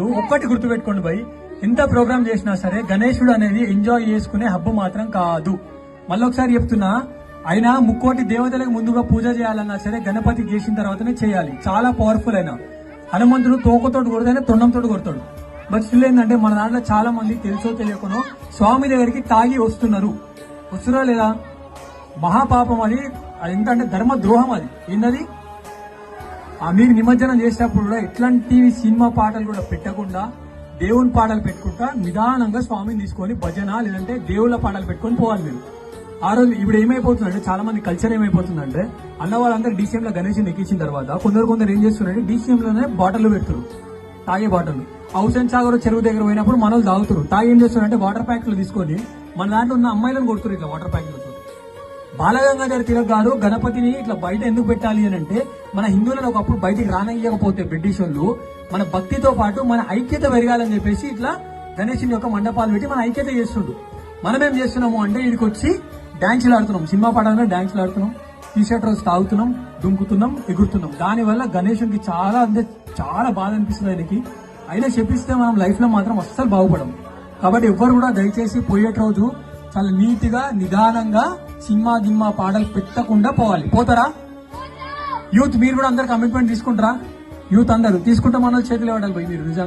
ఒక్కటి గుర్తుపెట్టుకోండి భయ్. ఎంత ప్రోగ్రామ్ చేసినా సరే గణేశుడు అనేది ఎంజాయ్ చేసుకునే హబ్బు మాత్రం కాదు. మళ్ళొకసారి చెప్తున్నా ఆయన ముక్కోటి దేవతలకు ముందుగా పూజ చేయాలన్నా సరే గణపతి చేసిన తర్వాతనే చేయాలి. చాలా పవర్ఫుల్ అయినా. హనుమంతుడు తోకతోటి కొడతానే తొండంతో కొడతాడు. బట్ స్టిల్ ఏంటంటే మన దాంట్లో చాలా మంది తెలుసో తెలియకునో స్వామి దగ్గరికి తాగి వస్తున్నారు. వస్తున్నారా లేదా? మహాపాపం అది. అది ఎంత అంటే ధర్మ ద్రోహం అది. ఏంటది? మీరు నిమజ్జనం చేసేటప్పుడు కూడా ఎట్లాంటి సినిమా పాటలు కూడా పెట్టకుండా దేవుని పాటలు పెట్టుకుంటా నిదానంగా స్వామిని తీసుకొని భజన లేదంటే దేవుళ్ళ పాటలు పెట్టుకొని పోవాలి మీరు ఆ రోజు ఇప్పుడు ఏమైపోతుందంటే చాలా మంది కల్చర్ ఏమైపోతుందంటే అన్న వాళ్ళందరూ డీసీఎం లో గణేష్ ఎక్కించిన తర్వాత కొందరు కొందరు ఏం చేస్తున్నారంటే డీసీఎం లోనే బాటిల్ పెడతారు తాగే బాటిల్. హౌసెన్ సాగర్ చెరువు దగ్గర పోయినప్పుడు మనల్ని తాగుతారు తాగి ఏం చేస్తున్నారంటే వాటర్ ప్యాక్లు తీసుకొని మన దాంట్లో ఉన్న అమ్మాయిలను కొడుతున్నారు ఇట్లా వాటర్ ప్యాక్లతో బాలగంగాధర తిలక్ గారు గణపతిని ఇట్లా బయట ఎందుకు పెట్టాలి అని అంటే మన హిందువులను ఒకప్పుడు బయటికి రానయ్యకపోతే బ్రిటిష్ వాళ్ళు మన భక్తితో పాటు మన ఐక్యత పెరగాలని చెప్పేసి ఇట్లా గణేషుని యొక్క మండపాలు పెట్టి మన ఐక్యత చేస్తుండు మనం ఏం చేస్తున్నాము అంటే ఇక్కడికి వచ్చి డ్యాన్సులు ఆడుతున్నాం. సినిమా పాడాలంటే డ్యాన్సులు ఆడుతున్నాం. టీ షర్ట్ రోజు తాగుతున్నాం దుంకుతున్నాం ఎగురుతున్నాం. దానివల్ల గణేషునికి చాలా అంటే చాలా బాధ అనిపిస్తుంది ఆయనకి. అయినా చెప్పిస్తే మనం లైఫ్లో మాత్రం అస్సలు బాగుపడం కాబట్టి ఎవ్వరు కూడా దయచేసి పోయేట రోజు చాలా నీట్గా నిదానంగా సినిమా గిమ్మా పాటలు పెట్టకుండా పోవాలి. పోతారా? యూత్ మీరు కూడా అందరు కమిట్మెంట్ తీసుకుంటారా? యూత్ అందరు తీసుకుంటామన్న చేతులు ఇవ్వడాలి పోయి మీరు